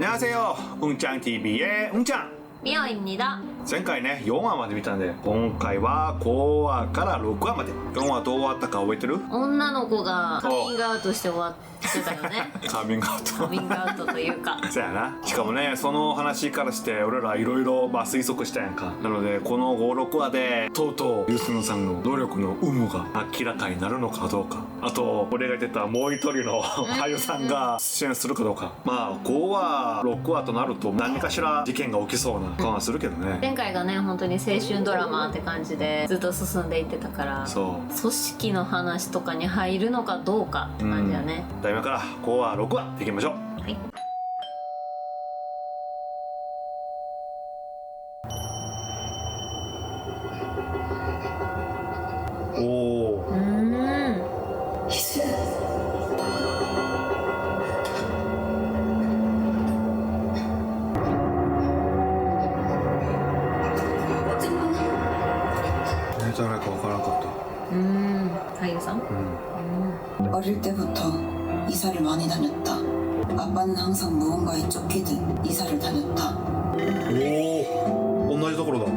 안녕하세요. 웅짱 TV의 웅짱. ミオ입니다 前回ね4話まで見たんで今回は5話から6話まで。4話どう終わったか覚えてる？女の子がカミングアウトして終わってたよね。カミングアウト。カミングアウトというか。そうやな。しかもねその話からして俺らいろいろまあ推測したやんか。なのでこの56話でとうとうユスノさんの努力の有無が明らかになるのかどうか。あと俺が言ってたもう一人の俳優さんが出演するかどうか。まあ5話6話となると何かしら事件が起きそうな感はするけどね前回がね本当に青春ドラマって感じでずっと進んでいってたからそう。組織の話とかに入るのかどうかって感じだね、じゃあ今から5話6話いきましょう。はい 어릴 때부터 이사를 많이 다녔다. 아빠는 항상 무언가에 쫓기듯 이사를 다녔다. 오, 온나 이사구로다.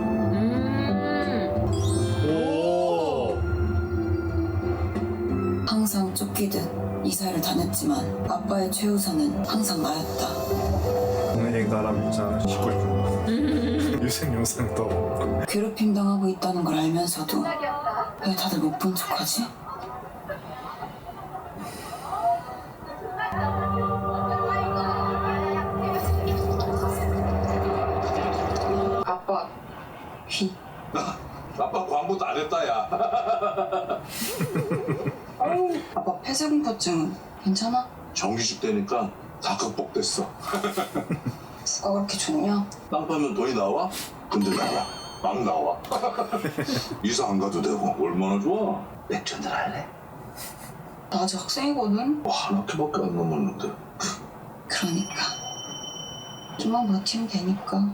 오. 항상 쫓기듯 이사를 다녔지만 아빠의 최우선은 항상 나였다. 동네 나람 있잖아 시골 유생 영상도 괴롭힘 당하고 있다는 걸 알면서도 왜 다들 못 본 척하지? 아빠 광고도 안 했다 야 아빠 폐쇄공포증은 괜찮아? 정기직 되니까 다 극복됐어 누가 그렇게 좋냐? 땅 파면 돈이 나와? 근데 나와 막 나와 이사 안 가도 되고 얼마나 좋아 맥주 한잔 할래? 나 아직 학생이거든? 와 하나밖에 안 남았는데 그러니까 좀만 버티면 되니까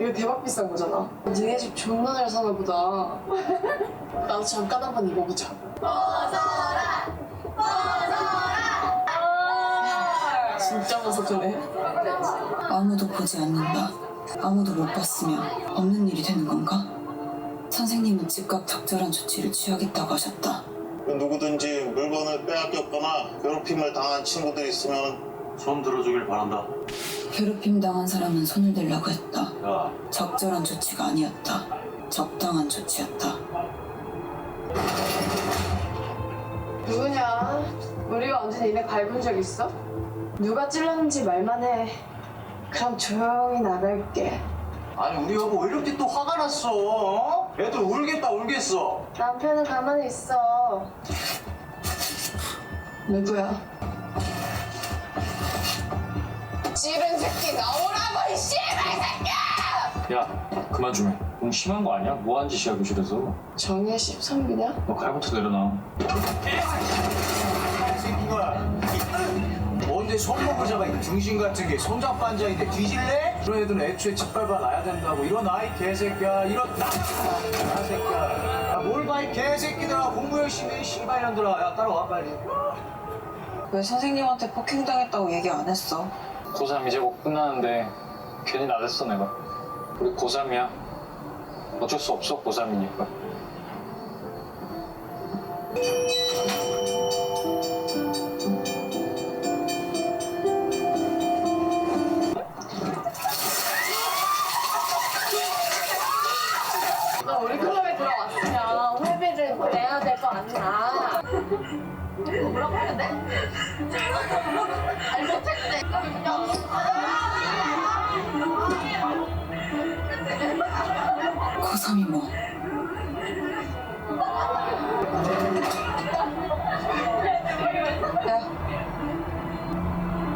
이거 대박 비싼 거잖아. 니네 집 존나 잘 사나 보다. 나도 잠깐 한 번 입어보자. 진짜 벗어주네. 아무도 보지 않는다. 아무도 못 봤으면 없는 일이 되는 건가? 선생님은 즉각 적절한 조치를 취하겠다고 하셨다. 누구든지 물건을 빼앗겼거나 괴롭힘을 당한 친구들이 있으면 손 들어주길 바란다. 괴롭힘 당한 사람은 손을 들라고 했다. 야, 적절한 조치가 아니었다. 적당한 조치였다. 누구냐? 우리가 언제 니네 밟은 적 있어? 누가 찔렀는지 말만 해. 그럼 조용히 나갈게. 아니 우리 여보 왜 이렇게 또 화가 났어? 어? 애들 울겠다 울겠어. 남편은 가만히 있어. 누구야? 찌른 새끼 나오라고 이 씨발 새끼야! 야, 그만 좀 해. 너무 심한 거 아니야? 뭐한 짓이야, 교실에서. 정의의 13기냐? 너 칼부터 내려놔. 뭔데 손목을 잡아 이 등신 같은 게 손잡고 앉아있는데 뒤질래? 그런 애들은 애초에 짓밟아 놔야 된다고 일어나 이 개새끼야 일어나 야 새끼야 야뭘 봐이 개새끼들아 공부 열심히 해 씨발년들아 야 따라와 빨리 왜 선생님한테 폭행당했다고 얘기 안 했어? 고3 이제 곧 끝나는데 괜히 나댔어, 내가. 우리 고3이야. 어쩔 수 없어, 고3이니까. 뭐라고 해야 돼? 아니 못했대. 고3이 뭐? 야.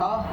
어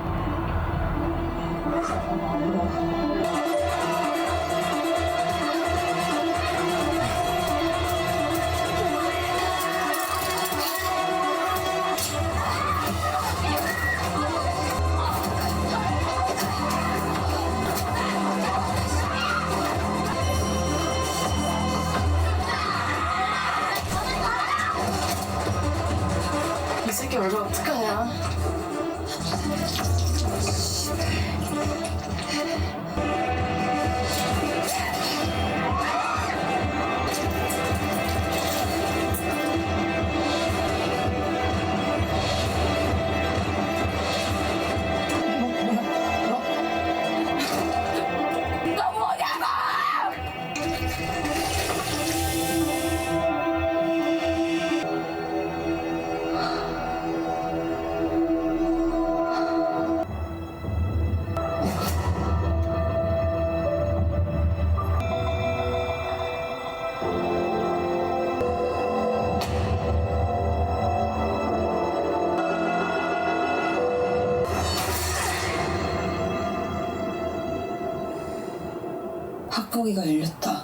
학폭위가 열렸다.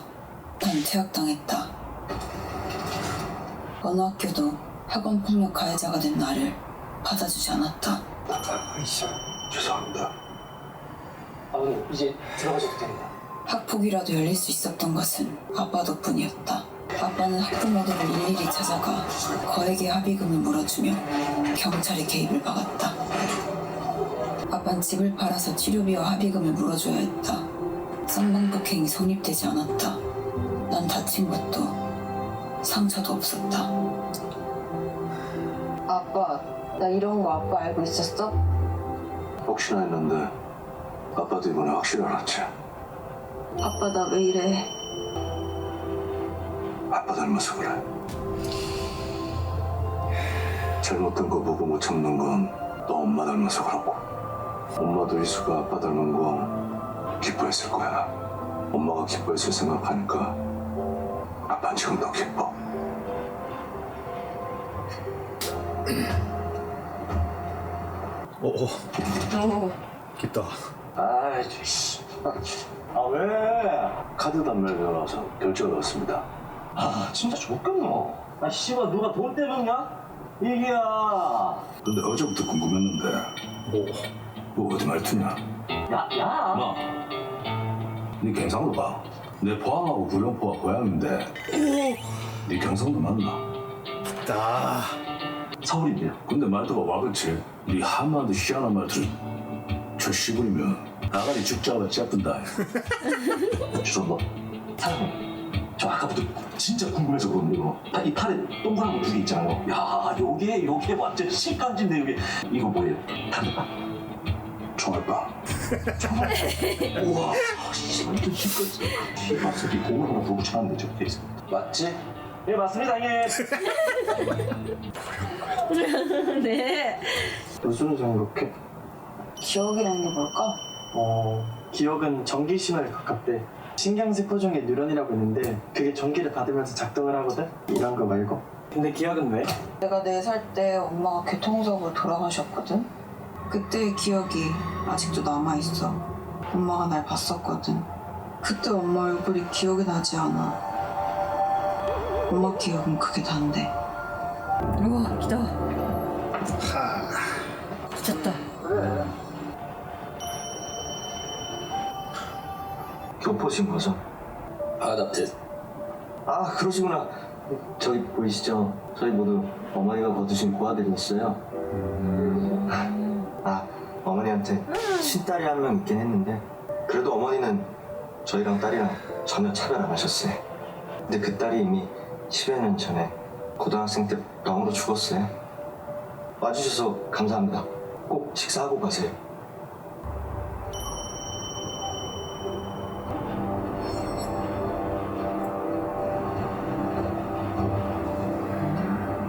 난 퇴학당했다. 어느 학교도 학원 폭력 가해자가 된 나를 받아주지 않았다. 죄송합니다. 아버님 이제 들어가셔도 됩니다. 학폭이라도 열릴 수 있었던 것은 아빠 덕분이었다. 아빠는 학부모들을 일일이 찾아가 거액의 합의금을 물어주며 경찰의 개입을 막았다. 아빠는 집을 팔아서 치료비와 합의금을 물어줘야 했다. 쌍방폭행이 성립되지 않았다. 난 다친 것도 상처도 없었다. 아빠, 나 이런 거 아빠 알고 있었어? 혹시나 했는데 아빠도 이번에 확실히 알았지. 아빠 나 왜 이래? 아빠 닮아서 그래. 잘못된 거 보고 못 참는 건 너 엄마 닮아서 그렇고. 엄마도 이수가 아빠 닮은 거 기뻐했을 거야. 엄마가 기뻐했을 생각하니까 아빠는 지금 더 기뻐. 오, 오. 기다. 아이, 씨. 아, 왜? 카드 단말 변화서 결제가 왔습니다. 아 진짜 좋겠노. 아 씨발 누가 돈 떼먹냐? 이게야. 근데 어제부터 궁금했는데, 오. 뭐 어디 말투냐? 야 야. 마, 네 경상도 봐. 내 포항하고 구룡포가 고향인데, 네 경상도 맞나? 다. 서울인데. 근데 말투가 와 그치. 네 한마디 희한한 말투를 저 씨부리면 나가리 죽자가 째픈다. 주선도 사장님 저 아까부터 진짜 궁금해서 그런데요 아, 이 팔에 동그란 거 두 개 있잖아요 야 요게 요게 완전 식감진데 요게 이거 뭐예요? 단가? 총알바. 우와 씨 완전 식감진 씨발 새끼 공을 하나 더 붙여놨는데 저렇게 있어 맞지? 예 맞습니다 예 네. 좀 이렇게 기억이라는 게 뭘까? 어 기억은 전기 신호에 가깝대 신경세포 중에 뉴런이라고 있는데 그게 전기를 받으면서 작동을 하거든 이런 거 말고 근데 기억은 왜? 내가 4살 때 엄마가 교통사고로 돌아가셨거든? 그때의 기억이 아직도 남아있어. 엄마가 날 봤었거든. 그때 엄마 얼굴이 기억이 나지 않아. 엄마 기억은 그게 단데. 우와, 기다. 미쳤다. 교포신 거죠? 아답트 아 그러시구나 저기 보이시죠? 저희 모두 어머니가 거두신 고아들이 있어요 아 어머니한테 친딸이 한 명 있긴 했는데 그래도 어머니는 저희랑 딸이랑 전혀 차별 안 하셨어요. 근데 그 딸이 이미 10여 년 전에 고등학생 때 병으로 죽었어요. 와주셔서 감사합니다. 꼭 식사하고 가세요.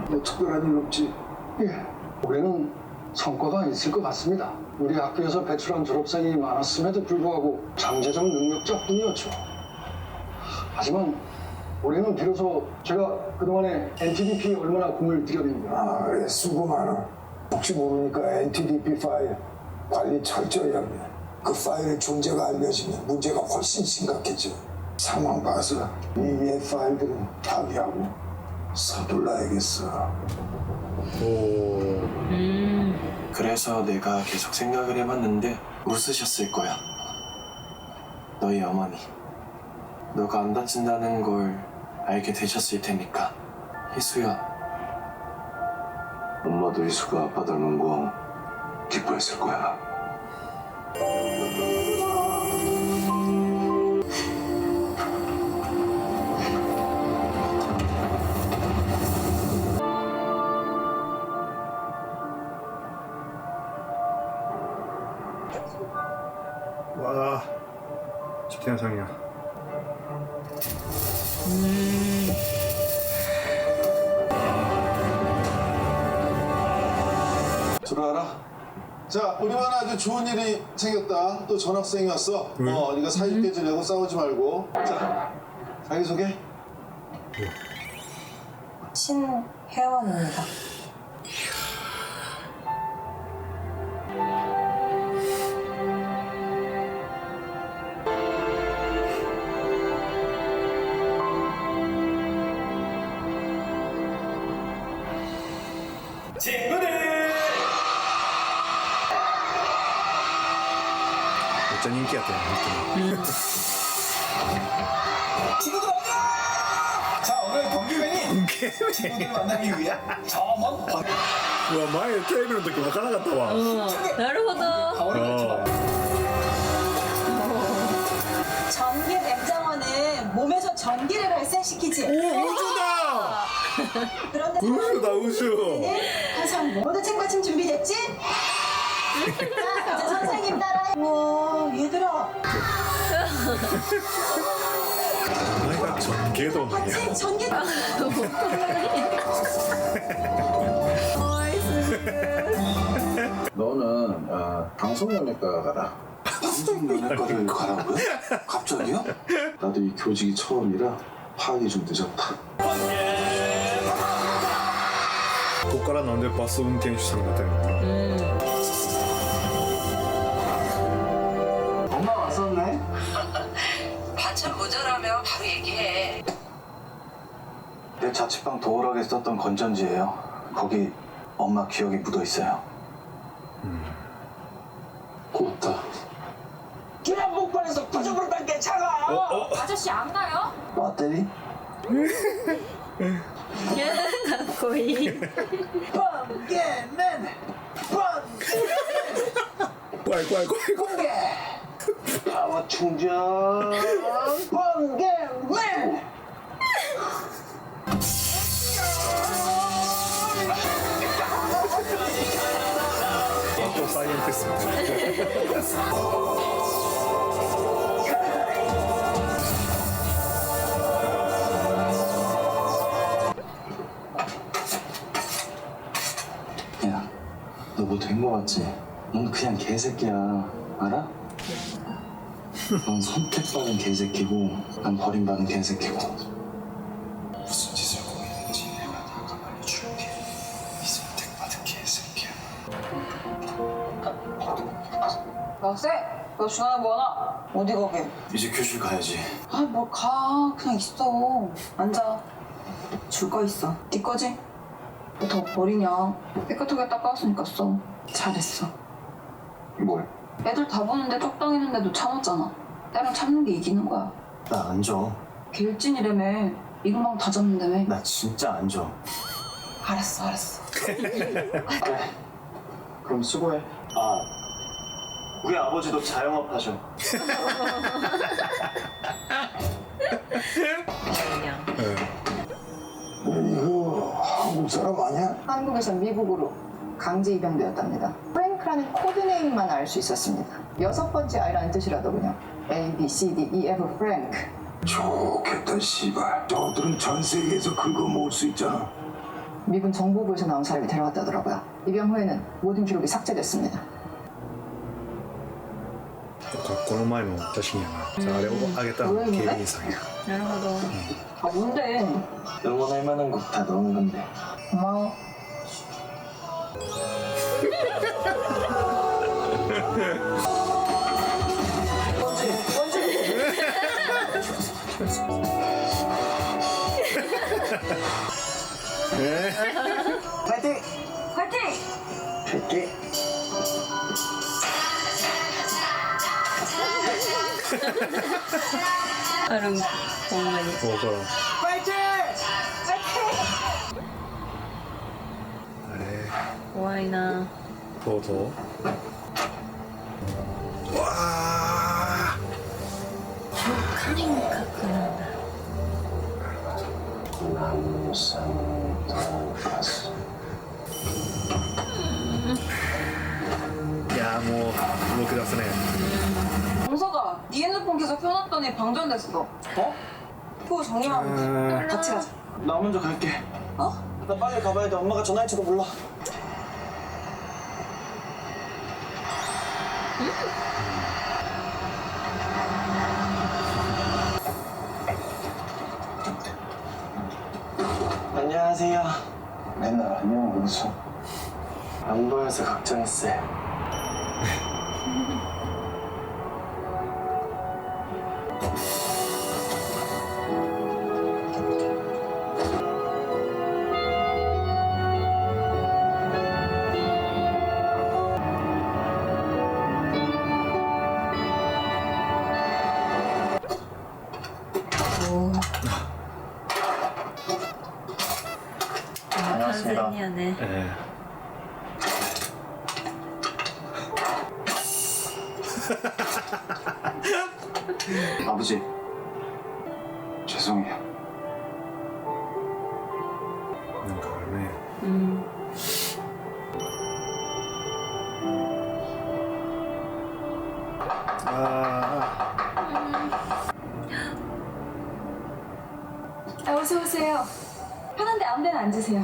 뭐 특별한 일 없지. 예, 올해는 성과가 있을 것 같습니다. 우리 학교에서 배출한 졸업생이 많았음에도 불구하고 잠재적 능력자뿐이었죠. 하지만 올해는 비로소 제가 그동안에 NTDP에 얼마나 공을 들였는가. 아, 그래, 수고 많아. 혹시 모르니까 NTDP 파일 관리 철저히 하면 그 파일의 존재가 알려지면 문제가 훨씬 심각해져. 상황 봐서 이의 파일들은 파기하고 서둘러야겠어. 오. 그래서 내가 계속 생각을 해봤는데 웃으셨을 거야. 너희 어머니 너가 안 다친다는 걸 알게 되셨을 테니까. 희수야. 엄마도 이수가 아빠 닮은 거 기뻐했을 거야. 집태현상이야. 들어와라. 자, 우리 반 아주 좋은 일이 생겼다. 또 전학생이 왔어. 어, 네가 사이좋게 지내고 싸우지 말고. 자, 자기소개. 신혜원입니다. 친구들!めっちゃ人気やったよ、本当に。 친구들 안녕! 자, 오늘 동기맨이 친구들 만나기 위한 저먼 번. うわ、前テレビの時わからなかったわ。うんなるほど 가오를 맞춰봐요. 전기 냉장어는 몸에서 전기를 발생시키지. 本当だ 그런데 우주다 우주 항상 모두 책받침 준비됐지? 자, 이제 선생님 따라해. 와, 얘들아, 내가 전개도 말이야 같이 전기. 너는 아, 방송연예과 가라 방송연예과를 가라고요? 갑자기요? 나도 이 교직이 처음이라 파악이 좀 늦었다. ここからなんでバス運転手さんになったんやろな 엄마 왔었네? 반찬 모자라면 바로 얘기해. 내 자취방 도어락에 썼던 건전지예요. 거기 엄마 기억이 묻어 있어요. 고맙다. 기란 목판에서 부족을 받게 차가 아저씨 안 가요? 배터리? 거의. 번개맨 꽝꽝꽝꽝 번개 파워 충전 번개맨. 사이언티스트. 너뭐된거 같지? 넌 그냥 개새끼야. 알아? 넌 선택받은 개새끼고, 난 버림받은 개새끼고. 무슨 짓을 고민했는지 내가 다 가만히 줄게. 이 선택받은 개새끼야. 여세, 너 중간에 뭐하나? 어디 가게? 이제 교실 가야지. 아, 뭘 가. 그냥 있어. 앉아. 줄 거 있어. 네 거지? 너더 버리냐? 깨끗하게 닦아왔으니까 써. 잘했어. 뭘? 애들 다 보는데 쪽당이는데도 참았잖아. 때랑 참는 게 이기는 거야. 나 안 줘. 길진이라며. 이금방 다 졌는다며. 나 진짜 안 줘. 알았어, 알았어. 그럼 수고해. 아, 우리 아버지도 자영업 하셔. 이거 한국 사람 아니야? 한국에서 미국으로 강제 입양되었답니다. 프랭크라는 코드네임만 알 수 있었습니다. 여섯 번째 아이라는 뜻이라더군요. A, B, C, D, E, F, 프랭크. 좋겠다 씨발 저들은 전 세계에서 긁어 모을 수 있잖아 미군 정보부에서 나온 사람이 데려왔다더라고요. 입양 후에는 모든 기록이 삭제됐습니다. この前の写真やなじゃああれをあげたの警備員さんやなるほど 아, 뭔데? 응원할 만한 곡 다 넣은 건데. 고마워. 파이팅! 화이팅! 할게 あるんほんまに。分からん。あれ怖いな。とうとううわ感覚なんだ。いやもう動き出すね。 네 핸드폰 계속 켜놨더니 방전됐어. 어? 그거 정리하면 돼. 같이 가자. 나 먼저 갈게 어? 나 빨리 가봐야 돼 엄마가 전화할지도 몰라 안녕하세요 맨날 안녕 그러죠. 안 보여서 걱정했어요 앉으세요.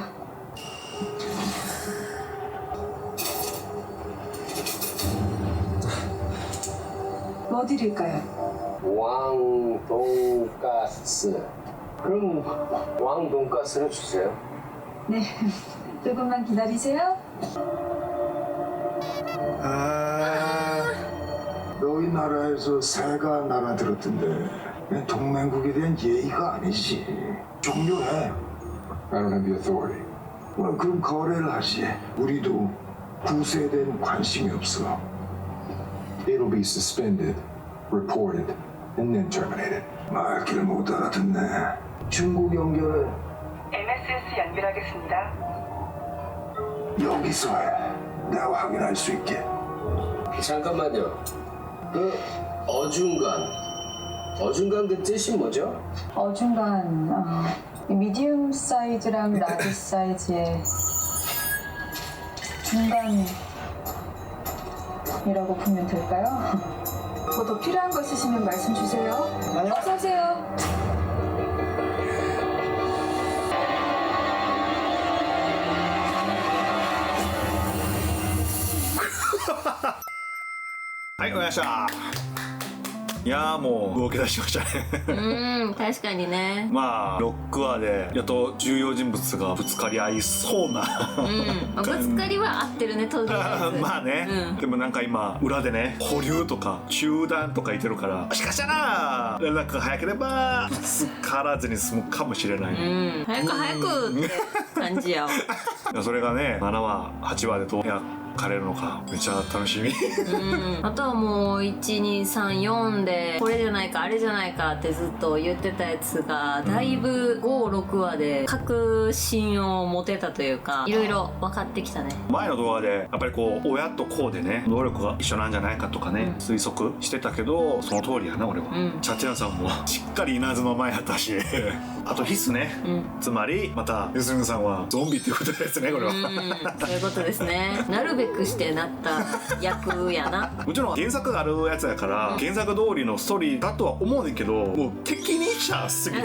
뭐 드릴까요? 왕 돈가스. 그럼 왕 돈가스를 주세요. 네, 조금만 기다리세요. 아, 너희 나라에서 새가 날아들었던데 동맹국에 대한 예의가 아니지. 종료해. I don't have the authority. 그럼 거래를 하지. 우리도 구세에 대한 관심이 없어. It'll be suspended, reported, and then terminated. 말귀를 못 알아듣네. 중국 연결은 MSS 연결하겠습니다. 여기서 해. 내가 확인할 수 있게. 잠깐만요. 그 어중간. 어중간 그 뜻이 뭐죠? 어중간 어, 미디움 사이즈랑 라지 사이즈의 중간이라고 보면 될까요? 뭐 더 필요한 거 있으시면 말씀 주세요. 어서 오세요. 아이고 야샤 いやーもう動き出しましたね。うん確かにね。まあ6話でやっと重要人物がぶつかり合いそうな、うん、まあぶつかりは合ってるねとりあえずまあね、うん。でもなんか今裏でね保留とか中断とか言ってるからしかしな連絡が早ければぶつからずに済むかもしれない、うん。早く早くって感じ やそれがね7話8話でどう描かれるのかめっちゃ楽しみ。うん。あとはもう1234でこれじゃないかあれじゃないかってずっと言ってたやつがだいぶ56話で確信を持てたというかいろいろ分かってきたね。前の動画でやっぱりこう親と子でね能力が一緒なんじゃないかとかね、推測してたけどその通りやな俺は、うん。チャチャンさんも。しっかり稲妻前やったし。あと必須ね、うん。つまりまたゆずるさんはゾンビっていうことですねこれは、うん。そういうことですね。なるべくしてなった役やな。もちろん原作があるやつやから、原作通りのストーリーだとは思うねんけどもう敵に者すぎて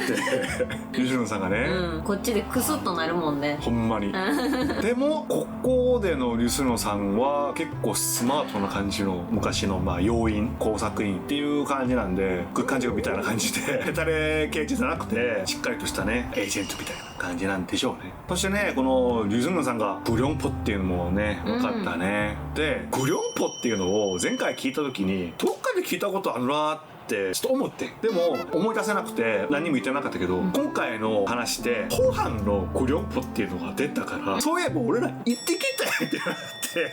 ゆずるさんがね、うん。こっちでクスッとなるもんね。ほんまに。う んでもここでのリュスノさんは結構スマートな感じの昔のまあ要員工作員っていう感じなんで空間塾みたいな感じでヘタレ刑事じゃなくてしっかりとしたねエージェントみたいな感じなんでしょうね。そしてねこのリュスノさんがグリョンポっていうのもね分かったね、でグリョンポっていうのを前回聞いた時にどっかで聞いたことあるなってってちょっと思って。でも思い出せなくて何にも言ってなかったけど、今回の話で後半のグリョンポっていうのが出たからそういえば俺ら行ってきたよってなって。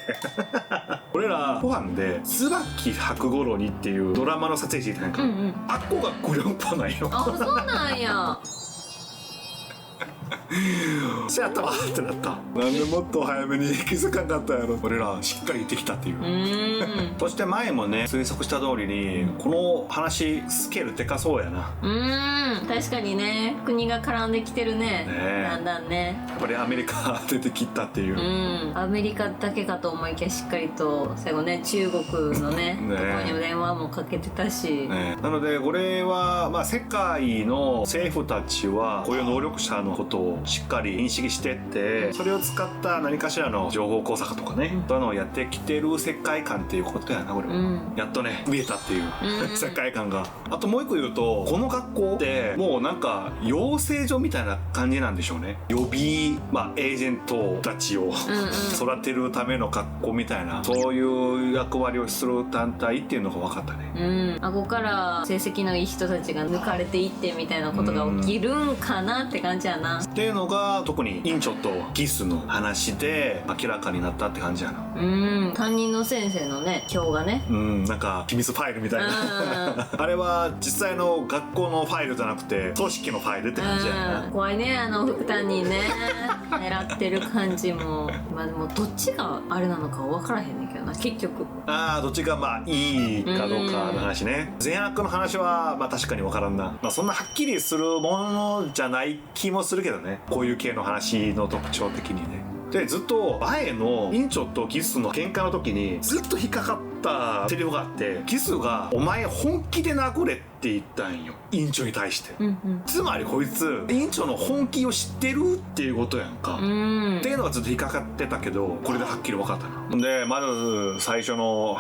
俺ら後半で「椿白五郎に」っていうドラマの撮影していたやんか、うんうん。あっこがグリョンポなんよ。あそうなんや そうやったわってなった。なんでもっと早めに気づかんかったんやろ。俺らしっかり行ってきたっていう。そして前もね推測した通りにこの話スケールでかそうやな。うーん。確かにね。国が絡んできてるね。ね。えだんだんね。やっぱりアメリカ出てきたっていう。う、ん。アメリカだけかと思いきやしっかりと最後ね中国のね ね。ところにも電話もかけてたし、ね。なのでこれは、まあ、世界の政府たちはこういう能力者のことをしっかり認識してってそれを使った何かしらの情報工作とかね、そういうのをやってきてる世界観っていうことやなこれは、うん。やっとね見えたっていう、うん。世界観が。あともう一個言うとこの学校ってもうなんか養成所みたいな感じなんでしょうね。予備、まあ、エージェントたちを、育てるための学校みたいなそういう役割をする団体っていうのが分かったね。うん、あここから成績のいい人たちが抜かれていってみたいなことが起きるんかなって感じやなっていうのが特に院長とギスの話で明らかになったって感じやな。うん。担任の先生のね表がね。うんなんか秘密ファイルみたいな。あれは実際の学校のファイルじゃなくて組織のファイルって感じやな。うん。怖いねあの副担任ね。狙ってる感じも。まあでもどっちがあれなのか分からへんねんけどな結局。ああどっちがまあいいかどうかの話ね。善悪の話はまあ確かに分からんな、まあ、そんなはっきりするものじゃない気もするけどね。こういう系の話の特徴的にね。でずっと前の院長とキスの喧嘩の時にずっと引っかかったセリフがあってキスが「お前本気で殴れ」って言ったんよ。院長に対して。うんうん。つまりこいつ院長の本気を知ってるっていうことやんか、うん。っていうのがずっと引っかかってたけどこれではっきり分かったな。でまず最初の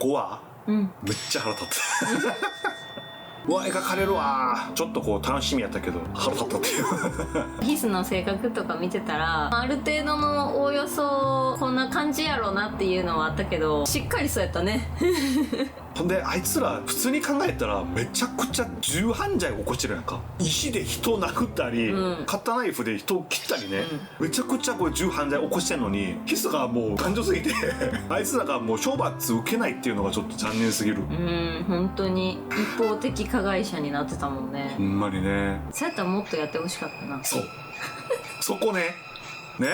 5話うん。めっちゃ腹立って うわ描かれるわ。ちょっとこう楽しみやったけど腹立ったっていう。ヒスの性格とか見てたらある程度のおおよそこんな感じやろうなっていうのはあったけどしっかりそうやったね。ほんであいつら普通に考えたらめちゃくちゃ重犯罪起こしてるやんか。石で人を殴ったり、うん。カッターナイフで人を切ったりね、めちゃくちゃこう重犯罪起こしてんのにヒスがもう感情すぎて あいつらがもう処罰受けないっていうのがちょっと残念すぎる、うん本当に。一方的加害者になってたもんね。ほんまにね。そうやったらもっとやってほしかったな。そう。そこね。ね。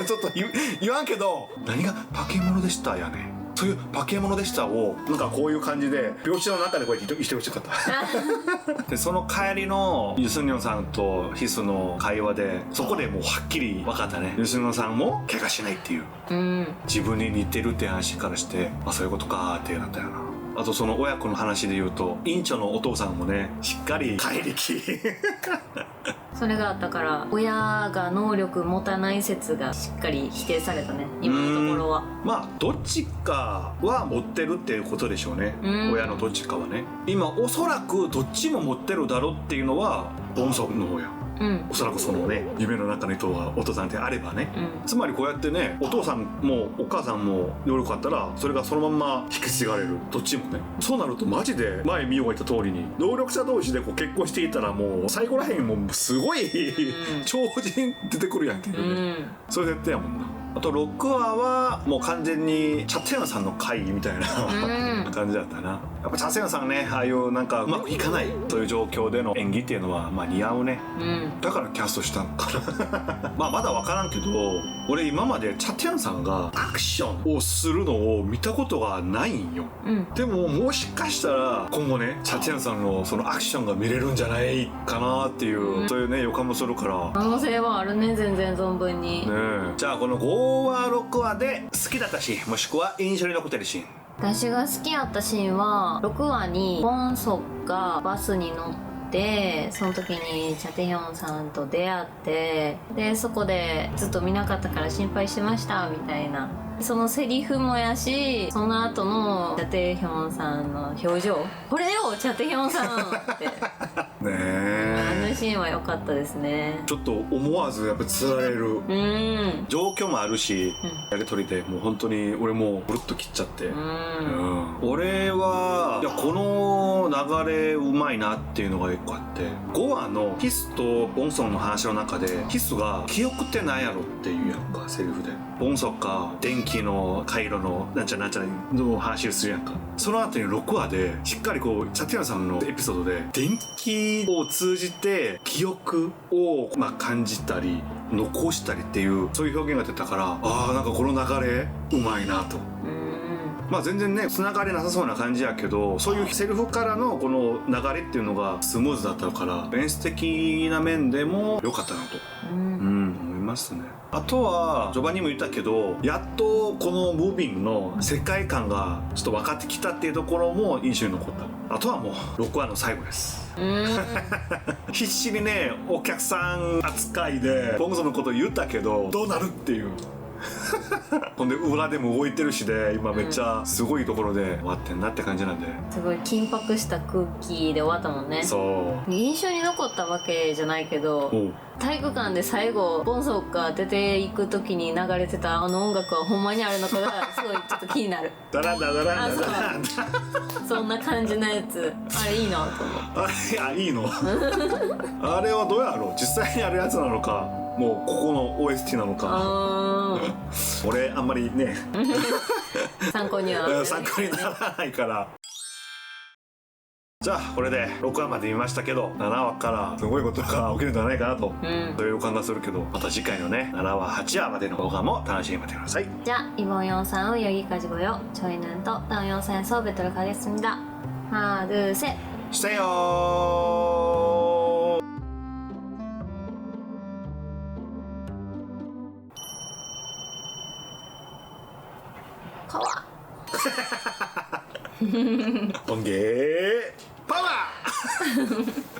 え ちょっと言言わんけど何が化け物でしたやねそういう化け物でしたをなんかこういう感じで病室の中でこうやって言ってほしかった。でその帰りのユスニョンさんとヒスの会話でそこでもうはっきり分かったね。ユスニョンさんも怪我しないっていう。うん。自分に似てるって話からしてあそういうことかってなったよなあとその親子の話で言うと院長のお父さんもねしっかり怪力。それがあったから親が能力持たない説がしっかり否定されたね今のところは。まあどっちかは持ってるっていうことでしょうね。うん。親のどっちかはね。今おそらくどっちも持ってるだろうっていうのはボンソンの方やうん。おそらくそのね夢の中の人はお父さんであればね、つまりこうやってねお父さんもお母さんも能力あったらそれがそのまんま引き継がれる。どっちもね。そうなるとマジで前美桜が言った通りに能力者同士でこう結婚していたらもう最後らへんもうすごい超人出てくるやんけ。どね、うん。それ絶対やもんなあと6話はもう完全にチャテヤンさんの会議みたいな、うん。感じだったな。やっぱチャテヤンさんねああいうなんかうまくいかないそういう状況での演技っていうのはまあ似合うね。うん。だからキャストしたのかな。まあまだ分からんけど俺今までチャテヤンさんがアクションをするのを見たことがないんよ。うん。でももしかしたら今後ねチャテヤンさんのそのアクションが見れるんじゃないかなっていう、うん。そういうね予感もするから。可能性はあるね全然存分に、ねえ。じゃあこの5話6話で好きだったシーンもしくは印象に残ってるシーン。私が好きやったシーンは6話にボンソがバスに乗ってその時にチャテヒョンさんと出会ってでそこでずっと見なかったから心配してましたみたいな。そのセリフもやしその後のチャテヒョンさんの表情。これよチャテヒョンさんって。ねえ。あのシーンは良かったですね。ちょっと思わずやっぱつられる。うん状況もあるし、やり取りでもう本当に俺もうブルッと切っちゃって、うん。うん。俺はいやこの流れうまいなっていうのが一個あって5話のヒスとボンソンの話の中でヒスが「記憶ってなんやろ?」っていうやんかセリフで。ボンソンが電気の回路のなんちゃらなんちゃらの話をするやんか。その後に6話でしっかりこうチャティアさんのエピソードで電気を通じて記憶をまあ感じたり残したりっていうそういう表現が出たからああなんかこの流れうまいなと。まあ全然ねつながりなさそうな感じやけどそういうセリフからのこの流れっていうのがスムーズだったから演出的な面でも良かったなと。うん。思いますね。あとは序盤にも言ったけどやっとこのムービンの世界観がちょっと分かってきたっていうところも印象に残った。あとはもう6話の最後です 必死にねお客さん扱いでボンソのこと言ったけどどうなるっていう。ほんで裏でも動いてるしで今めっちゃすごいところで終わってんなって感じなんで、すごい緊迫した空気で終わったもんね。そう。印象に残ったわけじゃないけどおう。体育館で最後ボンソーが出ていく時に流れてたあの音楽はほんまにあるのかがすごいちょっと気になる。ダランダダラあンダダラ。ンそんな感じのやつ。あれいいなと思う。あれあいいの？あれはどうやろう？実際にあるやつなのかもうここの OST なのかあ俺あんまりねー参考には参考にならないからじゃあこれで6話まで見ましたけど7話からすごいことが起きるんじゃないかなと、うんそういう予感がするけどまた次回のね7話8話までの動画も楽しみに待ってください 자 이번 영상은 여기까지고요 저희는 또 다음 영상에서 뵙도록 하겠습니다 하나 둘셋 주세요 번개. 파워